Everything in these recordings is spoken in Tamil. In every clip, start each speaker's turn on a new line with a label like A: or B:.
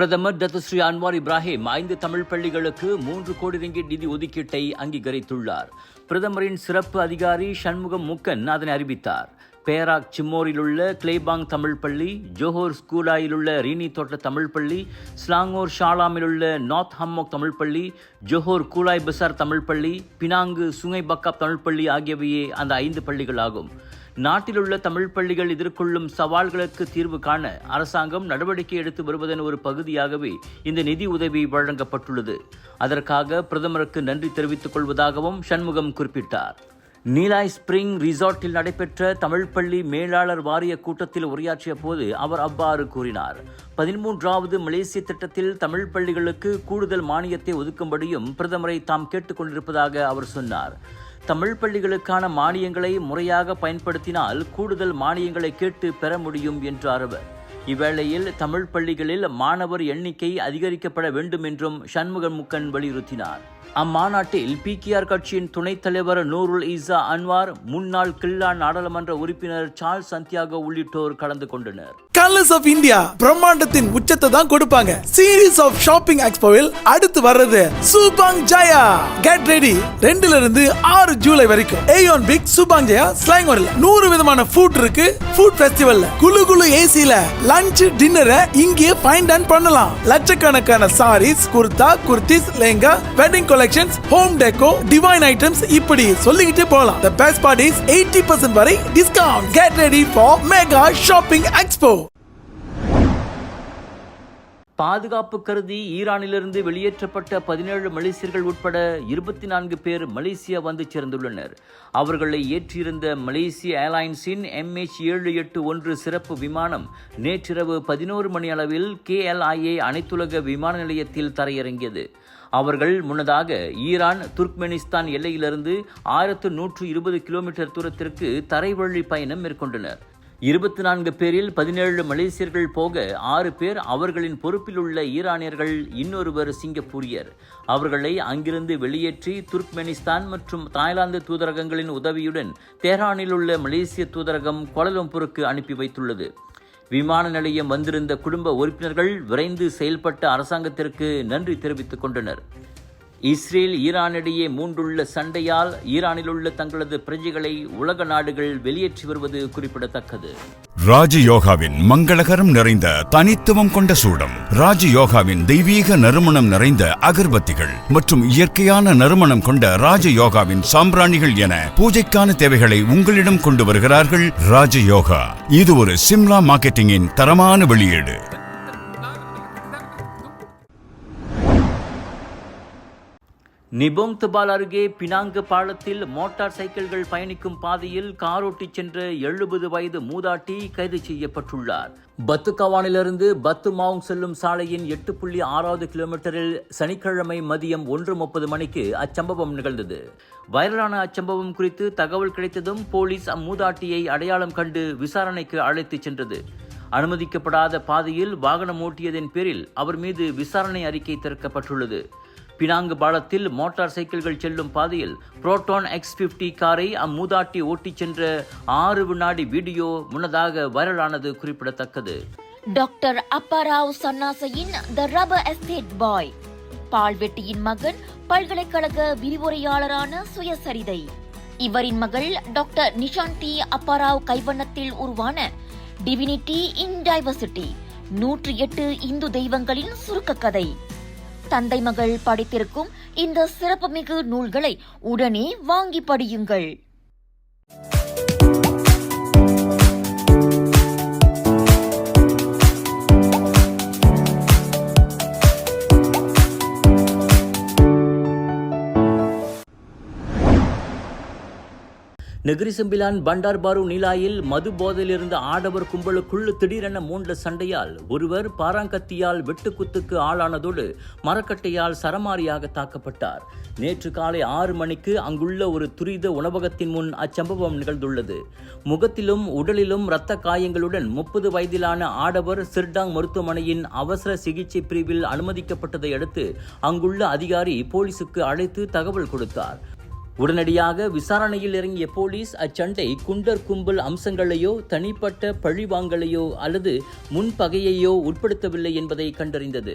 A: பிரதமர் டத்துஸ்ரீ அன்வார் இப்ராஹிம் ஐந்து தமிழ் பள்ளிகளுக்கு மூன்று கோடி ரிங்கிட் நிதி ஒதுக்கீட்டை அங்கீகரித்துள்ளார். பிரதமரின் சிறப்பு அதிகாரி சண்முகம் முக்கன் அதனை அறிவித்தார். பேராக் சிம்மோரில் உள்ள கிளேபாங் தமிழ் பள்ளி ஜோஹோர் ஸ்கூலாயில் உள்ள ரீனி தோட்ட தமிழ் பள்ளி ஸ்லாங்கோர் ஷாலாமில் உள்ள நார்த் ஹம்மோக் தமிழ் பள்ளி ஜோஹோர் கூலாய் பசார் தமிழ் பள்ளி பினாங்கு சுங்கை பக்காப் தமிழ் பள்ளி ஆகியவையே அந்த ஐந்து பள்ளிகள் ஆகும் நாட்டிலுள்ள தமிழ் பள்ளிகள் எதிர்கொள்ளும் சவால்களுக்கு தீர்வு காண அரசாங்கம் நடவடிக்கை எடுத்து வருவதன் ஒரு பகுதியாகவே இந்த நிதி உதவி வழங்கப்பட்டுள்ளது. அதற்காக பிரதமருக்கு நன்றி தெரிவித்துக் கொள்வதாகவும் சண்முகம் குறிப்பிட்டார். நீலாய் ஸ்பிரிங் ரிசார்ட்டில் நடைபெற்ற தமிழ் பள்ளி மேலாளர் வாரிய கூட்டத்தில் உரையாற்றிய போது அவர் அவ்வாறு கூறினார். பதிமூன்றாவது மலேசிய திட்டத்தில் தமிழ் பள்ளிகளுக்கு கூடுதல் மானியத்தை ஒதுக்கும்படியும் பிரதமரை தாம் கேட்டுக்கொண்டிருப்பதாக அவர் சொன்னார். தமிழ் பள்ளிகளுக்கான மானியங்களை முறையாக பயன்படுத்தினால் கூடுதல் மானியங்களை கேட்டு பெற முடியும் என்றார் அவர் இவ்வேளையில் தமிழ் பள்ளிகளில் மாணவர் எண்ணிக்கை அதிகரிக்கப்பட வேண்டும் என்றும் சண்முகமுக்கன் வலியுறுத்தினார். அம்மாநாட்டில் பிகேஆர் கட்சியின் துணைத் தலைவர் நூருல் ஈசா அன்வார் முன்னாள் கில்லா நாடாளுமன்ற உறுப்பினர் சார்ல் சந்தியாகோ உள்ளிட்டோர் கலந்து கொண்டனர்.
B: கலர்ஸ் ஆஃப் இந்தியா பிரம்மாண்டத்தின் உச்சத்தை தான் கொடுப்பாங்க. சீரீஸ் ஆஃப் ஷாப்பிங் எக்ஸ்போவில் அடுத்து வர்றது சூபாங் ஜாயா கெட் ரெடி ரெண்டுல இருந்து ஆறு ஜூலை வரைக்கும். ஏயோன் பிக் சூபாங் ஜாயா ஸ்லாங்கோரில் நூறு விதமான ஃபுட் இருக்கு. ஃபுட் ஃபெஸ்டிவல்ல குழு குழு ஏசியில லஞ்ச் டின்னரை இங்கே ஃபைண்ட் அண்ட் பண்ணலாம். லட்சக்கணக்கான sarees kurta kurtis lehenga wedding collections home decor divine items இப்படி சொல்லிக்கிட்டே போகலாம். The best parties eighty percent வரை discount get ready for mega shopping expo
A: பாதுகாப்பு கருதி ஈரானிலிருந்து வெளியேற்றப்பட்ட பதினேழு மலேசியர்கள் உட்பட இருபத்தி நான்கு பேர் மலேசியா வந்து சேர்ந்துள்ளனர். அவர்களை ஏற்றியிருந்த மலேசிய ஏர்லைன்ஸின் எம்ஹெச் ஏழு எட்டு ஒன்று சிறப்பு விமானம் நேற்றிரவு பதினோரு மணி அளவில் கேஎல்ஐஏ அனைத்துலக விமான நிலையத்தில் தரையிறங்கியது. அவர்கள் முன்னதாக ஈரான் துர்க்மெனிஸ்தான் எல்லையிலிருந்து ஆயிரத்து நூற்று இருபது கிலோமீட்டர் தூரத்திற்கு தரைவழி பயணம் மேற்கொண்டனர். இருபத்தி நான்கு பேரில் பதினேழு மலேசியர்கள் போக ஆறு பேர் அவர்களின் பொறுப்பில் உள்ள ஈரானியர்கள் இன்னொருவர் சிங்கப்பூரியர். அவர்களை அங்கிருந்து வெளியேற்றி துர்க்மெனிஸ்தான் மற்றும் தாய்லாந்து தூதரகங்களின் உதவியுடன் தெஹ்ரானில் உள்ள மலேசிய தூதரகம் கோலலம்பூருக்கு அனுப்பி வைத்துள்ளது. விமான நிலையம் வந்திருந்த குடும்ப உறுப்பினர்கள் விரைந்து செயல்பட்ட அரசாங்கத்திற்கு நன்றி தெரிவித்துக் கொண்டனர். இஸ்ரேல் ஈரானிடையே மூண்டுள்ள சண்டையால் ஈரானில் உள்ள தங்களது பிரஜைகளை உலக நாடுகள் வெளியேற்றி வருவது குறிப்பிடத்தக்கது.
C: ராஜயோகாவின் மங்களகரம் நிறைந்த தனித்துவம் கொண்ட சூடம் ராஜயோகாவின் தெய்வீக நறுமணம் நிறைந்த அகர்பத்திகள் மற்றும் இயற்கையான நறுமணம் கொண்ட ராஜயோகாவின் சாம்பிராணிகள் என பூஜைக்கான தேவைகளை உங்களிடம் கொண்டு வருகிறார்கள் ராஜயோகா. இது ஒரு சிம்லா மார்க்கெட்டிங்கின் தரமான வெளியீடு.
A: நிபோங் அருகே பினாங்கு பாலத்தில் மோட்டார் சைக்கிள்கள் பயணிக்கும் பாதையில் காரோட்டிச் சென்ற எழுபது வயது மூதாட்டி கைது செய்யப்பட்டுள்ளார். பத்துகவானிலிருந்து பத்து மாவுங் செல்லும் சாலையின் எட்டு புள்ளி ஆறாவது கிலோமீட்டரில் சனிக்கிழமை மதியம் ஒன்று முப்பது மணிக்கு அச்சம்பவம் நிகழ்ந்தது. வைரலான அச்சம்பவம் குறித்து தகவல் கிடைத்ததும் போலீஸ் அம்மூதாட்டியை அடையாளம் கண்டு விசாரணைக்கு அழைத்துச் சென்றது. அனுமதிக்கப்படாத பாதையில் வாகனம் ஓட்டியதன் பேரில் அவர் மீது விசாரணை அறிக்கை திறக்கப்பட்டுள்ளது. பினாங்கு பாலத்தில் மோட்டார் சைக்கிள்கள் செல்லும் பாதையில் புரோட்டான் எக்ஸ் பிப்டி காரை அம்மூதாட்டி ஓட்டிச் சென்ற ஆறு வினாடி வீடியோ முன்னதாக வைரலானது குறிப்பிடத்தக்கது.
D: டாக்டர் அப்பாராவ் சன்னாசையின் த ரப்பர் எஸ்டேட் பாய். பால்வெட்டியின் மகன் பல்கலைக்கழக விரிவுரையாளரான சுயசரிதை. இவரின் மகள் டாக்டர் நிஷாந்தி அப்பாராவ் கைவண்ணத்தில் உருவான டிவினிட்டி இன் டைவர்சிட்டி நூற்றி எட்டு இந்து தெய்வங்களின் சுருக்க கதை. தந்தை மகள் படித்திருக்கும் இந்த சிறப்புமிகு நூல்களை உடனே வாங்கி படியுங்கள்.
A: நெகிரி பண்டார்பாரு பண்டார் பாரு மது போதையிலிருந்து ஆடவர் கும்பலுக்குள் திடீரென மூண்ட சண்டையால் ஒருவர் பாராங்கத்தியால் வெட்டுக்குத்துக்கு ஆளானதோடு மரக்கட்டையால் சரமாரியாக தாக்கப்பட்டார். நேற்று காலை ஆறு மணிக்கு அங்குள்ள ஒரு துரித உணவகத்தின் முன் அச்சம்பவம் நிகழ்ந்துள்ளது. முகத்திலும் உடலிலும் இரத்த காயங்களுடன் முப்பது வயதிலான ஆடவர் சிர்டாங் மருத்துவமனையின் அவசர சிகிச்சை பிரிவில் அனுமதிக்கப்பட்டதை அடுத்து அங்குள்ள அதிகாரி போலீசுக்கு அழைத்து தகவல் கொடுத்தார். உடனடியாக விசாரணையில் இறங்கிய போலீஸ் அச்சண்டை குண்டர் கும்பல் அம்சங்களையோ தனிப்பட்ட பழிவாங்கலையோ அல்லது முன்பகையையோ உட்படுத்தவில்லை என்பதை கண்டறிந்தது.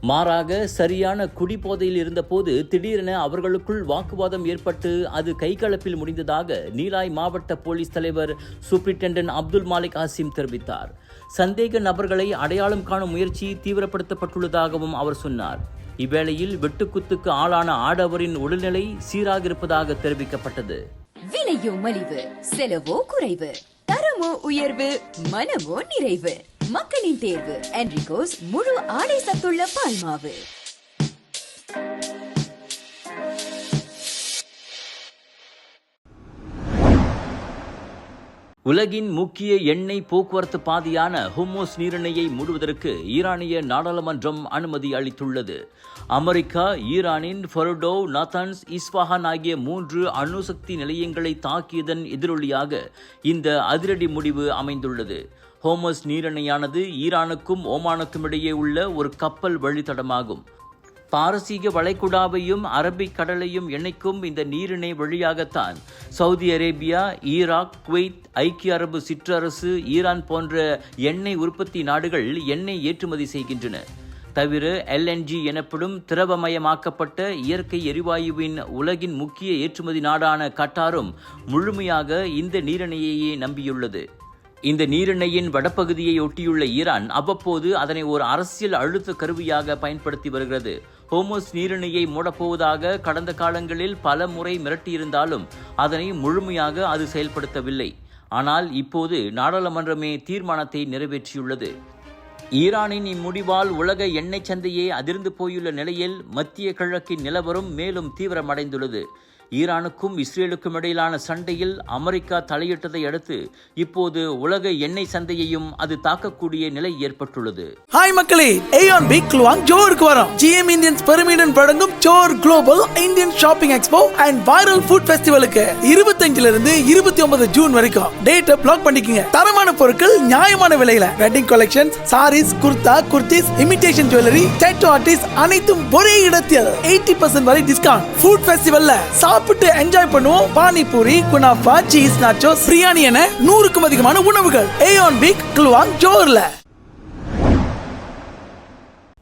A: மாறாக சரியான குடிபோதையில் இருந்தபோது திடீரென அவர்களுக்குள் வாக்குவாதம் ஏற்பட்டு அது கைகலப்பில் முடிந்ததாக நீலாய் மாவட்ட போலீஸ் தலைவர் சூப்பரிண்டென்டென்ட் அப்துல் மாலிக் ஆசிம் தெரிவித்தார். சந்தேக நபர்களை அடையாளம் காணும் முயற்சி தீவிரப்படுத்தப்பட்டுள்ளதாகவும் அவர் சொன்னார். இவ்வேளையில் வெட்டுக்குத்துக்கு ஆளான ஆடவரின் உடல்நிலை சீராக இருப்பதாக தெரிவிக்கப்பட்டது.
E: விலையோ மலிவு செலவோ குறைவு தரமோ உயர்வு மனமோ நிறைவு. மக்களின் தேர்வு என்ரிகோஸ் முழு ஆடை சத்துள்ள பால்மாவு.
A: உலகின் முக்கிய எண்ணெய் போக்குவரத்து பாதையான ஹுமோஸ் நீரிணையை மூடுவதற்கு ஈரானிய நாடாளுமன்றம் அனுமதி அளித்துள்ளது. அமெரிக்கா ஈரானின் ஃபொர்டோ நத்தான்ஸ் இஸ்வாஹான் ஆகிய மூன்று அணுசக்தி நிலையங்களை தாக்கியதன் எதிரொலியாக இந்த அதிரடி முடிவு அமைந்துள்ளது. ஹோமஸ் நீரிணையானது ஈரானுக்கும் ஓமானுக்கும் இடையே உள்ள ஒரு கப்பல் வழித்தடமாகும். பாரசீக வளைகுடாவையும் அரபிக் கடலையும் இணைக்கும் இந்த நீரிணை வழியாகத்தான் சவுதி அரேபியா ஈராக் குவைத் ஐக்கிய அரபு சிற்றரசு ஈரான் போன்ற எண்ணெய் உற்பத்தி நாடுகள் எண்ணெய் ஏற்றுமதி செய்கின்றன. தவிர எல்என்ஜி எனப்படும் திரவமயமாக்கப்பட்ட இயற்கை எரிவாயுவின் உலகின் முக்கிய ஏற்றுமதி நாடான கட்டாரும் முழுமையாக இந்த நீரிணையையே நம்பியுள்ளது. இந்த நீரிணையின் வடபகுதியை ஒட்டியுள்ள ஈரான் அவ்வப்போது அதனை ஒரு அரசியல் அழுத்த கருவியாக பயன்படுத்தி வருகிறது. ஹோமோஸ் நீரிணையை மூடப்போவதாக கடந்த காலங்களில் பல முறை மிரட்டியிருந்தாலும் அதனை முழுமையாக அது செயல்படுத்தவில்லை. ஆனால் இப்போது நாடாளுமன்றமே தீர்மானத்தை நிறைவேற்றியுள்ளது. ஈரானின் இம்முடிவால் உலக எண்ணெய் சந்தையே அதிர்ந்து போயுள்ள நிலையில் மத்திய கிழக்கின் நிலவரம் மேலும் தீவிரமடைந்துள்ளது. ஈரானுக்கும் இஸ்ரேலுக்கும் இடையிலான சண்டையில் அமெரிக்கா தலையிட்டதை அடுத்து இப்போது உலக எண்ணெய் சந்தையையும் அது தாக்கக்கூடிய நிலை ஏற்பட்டுள்ளது.
B: ஹாய் மக்களே ஏயான் பிக் லுவாங் ஜோருக்கு வரோம் ஜிஎம் இந்தியன்ஸ் பெருமிடன் வழங்கும் ஜோர் global Indian shopping expo and viral food ஃபெஸ்டிவலுக்கு இருபத்தஞ்சுல இருந்து இருபத்தி ஒன்பது ஜூன் வரைக்கும் டேட்டை பிளாக் பண்ணிக்கங்க. தரமான பொருட்கள் நியாயமான விலையில. Wedding collection sarees kurta kurtis imitation jewellery tattoo artist அனைத்தும் ஒரே இடத்தில். எயிட்டி பர்சன்ட் வரை டிஸ்கவுண்ட் ஃபுட் ஃபெஸ்டிவல்ல சாப்பிட்டு என்ஜாய் பண்ணுவோம். Panipuri kunafa cheese nachos biryani என நூறுக்கும் அதிகமான உணவுகள். ஏயோன் பிக் குலுவாங் ஜோர்ல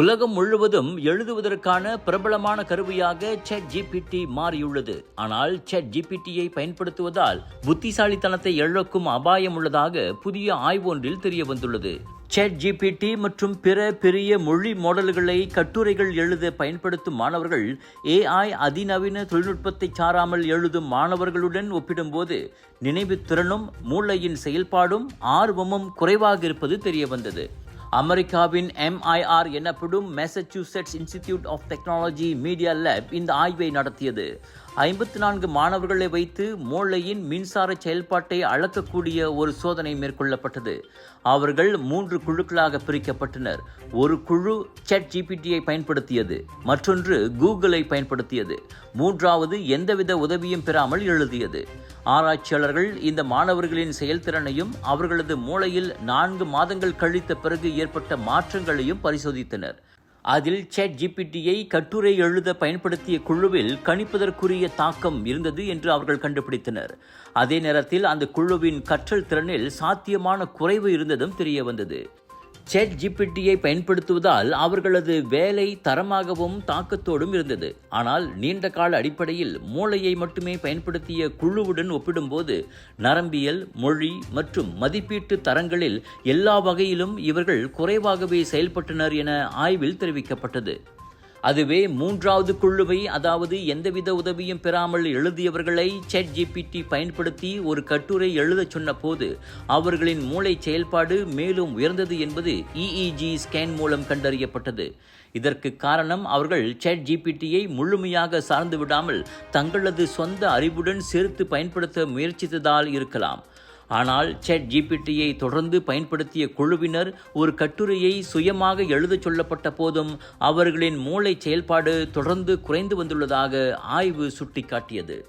A: உலகம் முழுவதும் எழுதுவதற்கான பிரபலமான கருவியாக செட் ஜிபிடி மாறியுள்ளது. ஆனால் செட் ஜிபிடியை பயன்படுத்துவதால் புத்திசாலித்தனத்தை இழக்கும் அபாயம் உள்ளதாக புதிய ஆய்வொன்றில் தெரிய வந்துள்ளது செட் ஜிபிடி மற்றும் பிற பெரிய மொழி மாடல்களை கட்டுரைகள் எழுத பயன்படுத்தும் மாணவர்கள் ஏஐ அதிநவீன தொழில்நுட்பத்தை சாராமல் எழுதும் மாணவர்களுடன் ஒப்பிடும்போது நினைவு திறனும் மூளையின் செயல்பாடும் ஆர்வமும் குறைவாக இருப்பது தெரியவந்தது. அமெரிக்காவின் எம்ஐஆர் எனப்படும் Massachusetts Institute of Technology Media Lab இந்த ஆய்வை நடத்தியது. ஐம்பத்தி நான்கு மாணவர்களை வைத்து மூளையின் மின்சார செயல்பாட்டை அளக்கக்கூடிய ஒரு சோதனை மேற்கொள்ளப்பட்டது. அவர்கள் மூன்று குழுக்களாக பிரிக்கப்பட்டனர். ஒரு குழு செட் ஜிபிடியை பயன்படுத்தியது. மற்றொன்று கூகுளை பயன்படுத்தியது. மூன்றாவது எந்தவித உதவியும் பெறாமல் எழுதியது. ஆராய்ச்சியாளர்கள் இந்த மாணவர்களின் செயல்திறனையும் அவர்களது மூளையில் நான்கு மாதங்கள் கழித்த பிறகு ஏற்பட்ட மாற்றங்களையும் பரிசோதித்தனர். அதில் சேட் ஜிபிடியை கட்டுரை எழுத பயன்படுத்திய குழுவில் கணிப்பதற்குரிய தாக்கம் இருந்தது என்று அவர்கள் கண்டுபிடித்தனர். அதே நேரத்தில் அந்த குழுவின் கற்றல் திறனில் சாத்தியமான குறைவு இருந்ததும் தெரிய வந்தது. செட் ஜிபிடியை பயன்படுத்துவதால் அவர்களது வேலை தரமாகவும் தாக்கத்தோடும் இருந்தது. ஆனால் நீண்ட கால அடிப்படையில் மூளையை மட்டுமே பயன்படுத்திய குழுவுடன் ஒப்பிடும்போது நரம்பியல் மொழி மற்றும் மதிப்பீட்டு தரங்களில் எல்லா வகையிலும் இவர்கள் குறைவாகவே செயல்பட்டனர் என ஆய்வில் தெரிவிக்கப்பட்டது. அதுவே மூன்றாவது குழுவை அதாவது எந்தவித உதவியும் பெறாமல் எழுதியவர்களை செட் ஜிபிடி பயன்படுத்தி ஒரு கட்டுரை எழுதச் சொன்னபோது அவர்களின் மூளை செயல்பாடு மேலும் உயர்ந்தது என்பது இஇஜி ஸ்கேன் மூலம் கண்டறியப்பட்டது. இதற்கு காரணம் அவர்கள் சேட் ஜிபிடியை முழுமையாக சார்ந்து விடாமல் தங்களது சொந்த அறிவுடன் சேர்த்து பயன்படுத்த முயற்சித்ததால் இருக்கலாம். ஆனால் சேட் ஜிபிடியை தொடர்ந்து பயன்படுத்திய குழுவினர் ஒரு கட்டுரையை சுயமாக எழுதச் சொல்லப்பட்ட போதும் அவர்களின் மூளை செயல்பாடு தொடர்ந்து குறைந்து வந்துள்ளதாக ஆய்வு சுட்டிக்காட்டியது.